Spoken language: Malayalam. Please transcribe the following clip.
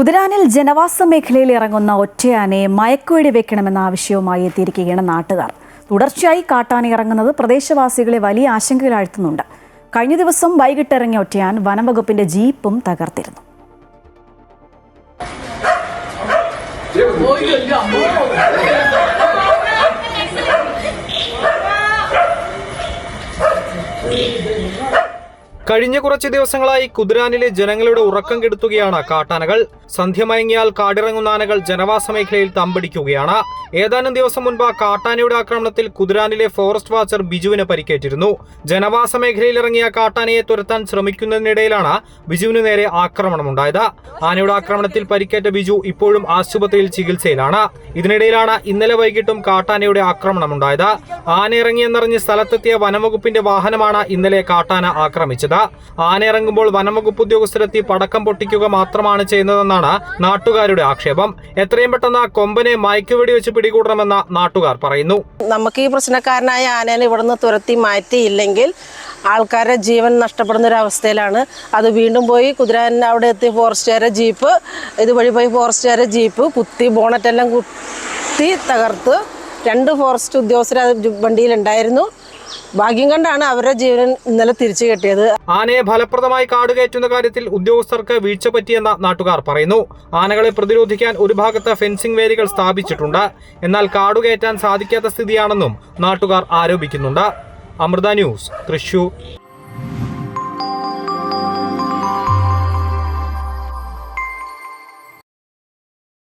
കുതിരാനിൽ ജനവാസ മേഖലയിൽ ഇറങ്ങുന്ന ഒറ്റയാനയെ മയക്കുവെടി വെക്കണമെന്ന ആവശ്യവുമായി എത്തിയിരിക്കുകയാണ് നാട്ടുകാർ. തുടർച്ചയായി കാട്ടാന ഇറങ്ങുന്നത് പ്രദേശവാസികളെ വലിയ ആശങ്കയിലാഴ്ത്തുന്നുണ്ട് കഴിഞ്ഞ ദിവസം വൈകിട്ട് ഇറങ്ങിയ ഒറ്റയാൻ വനംവകുപ്പിന്റെ ജീപ്പും തകർത്തിരുന്നു. കഴിഞ്ഞ കുറച്ച് ദിവസങ്ങളായി കുതിരാനിലെ ജനങ്ങളുടെ ഉറക്കം കെടുത്തുകയാണ് കാട്ടാനകൾ. സന്ധ്യ മയങ്ങിയാൽ കാടിറങ്ങുന്ന ആനകൾ ജനവാസ മേഖലയിൽ തമ്പടിക്കുകയാണ്. ഏതാനും ദിവസം മുൻപ് കാട്ടാനയുടെ ആക്രമണത്തിൽ കുതിരാനിലെ ഫോറസ്റ്റ് വാച്ചർ ബിജുവിന് പരിക്കേറ്റിരുന്നു. ജനവാസ മേഖലയിൽ ഇറങ്ങിയ കാട്ടാനയെ തുരത്താൻ ശ്രമിക്കുന്നതിനിടയിലാണ് ബിജുവിന് നേരെ ആക്രമണമുണ്ടായത്. ആനയുടെ ആക്രമണത്തിൽ പരിക്കേറ്റ ബിജു ഇപ്പോഴും ആശുപത്രിയിൽ ചികിത്സയിലാണ്. ഇതിനിടയിലാണ് ഇന്നലെ വൈകിട്ടും കാട്ടാനയുടെ ആക്രമണമുണ്ടായത്. ആന ഇറങ്ങിയെന്നറിഞ്ഞ് സ്ഥലത്തെത്തിയ വനംവകുപ്പിന്റെ വാഹനമാണ് ഇന്നലെ കാട്ടാന ആക്രമിച്ചത്. ആന ഇറങ്ങുമ്പോൾ വനംവകുപ്പ് ഉദ്യോഗസ്ഥരെത്തി പടക്കം പൊട്ടിക്കുക മാത്രമാണ് ചെയ്യുന്നതെന്നാണ് നാട്ടുകാരുടെ ആക്ഷേപം. എത്രയും പെട്ടെന്ന് ആ കൊമ്പനെ മയക്കുവെടി വെച്ച് പിടികൂടണമെന്ന് നാട്ടുകാർ പറയുന്നു. നമുക്ക് ഈ പ്രശ്നക്കാരനായ ആനേനെ ഇവിടുന്ന് തുരത്തി മാറ്റിയില്ലെങ്കിൽ ആൾക്കാരുടെ ജീവൻ നഷ്ടപ്പെടുന്ന ഒരു അവസ്ഥയിലാണ്. അത് വീണ്ടും പോയി കുതിരാൻ അവിടെ എത്തി ഫോറസ്റ്റുകാരെ ജീപ്പ് ഇതുവഴി പോയി ഫോറസ്റ്റുകാരെ ജീപ്പ് കുത്തി ബോണറ്റെല്ലാം കുത്തി തകർത്ത് രണ്ട് ഫോറസ്റ്റ് ഉദ്യോഗസ്ഥർ വണ്ടിയിലുണ്ടായിരുന്നു. ഭാഗ്യം കണ്ടാണ് അവരുടെ ജീവൻ ഇന്നലെ തിരിച്ചു കിട്ടിയത്. ആനയെ ഫലപ്രദമായി കാടുകയറ്റുന്ന കാര്യത്തിൽ ഉദ്യോഗസ്ഥർക്ക് വീഴ്ച പറ്റിയെന്ന നാട്ടുകാർ പറയുന്നു. ആനകളെ പ്രതിരോധിക്കാൻ ഒരു ഭാഗത്ത് ഫെൻസിംഗ് വേലികൾ സ്ഥാപിച്ചിട്ടുണ്ട്. എന്നാൽ കാടുകയറ്റാൻ സാധിക്കാത്ത സ്ഥിതിയാണെന്നും നാട്ടുകാർ ആരോപിക്കുന്നുണ്ട്. അമൃത ന്യൂസ് തൃശൂർ.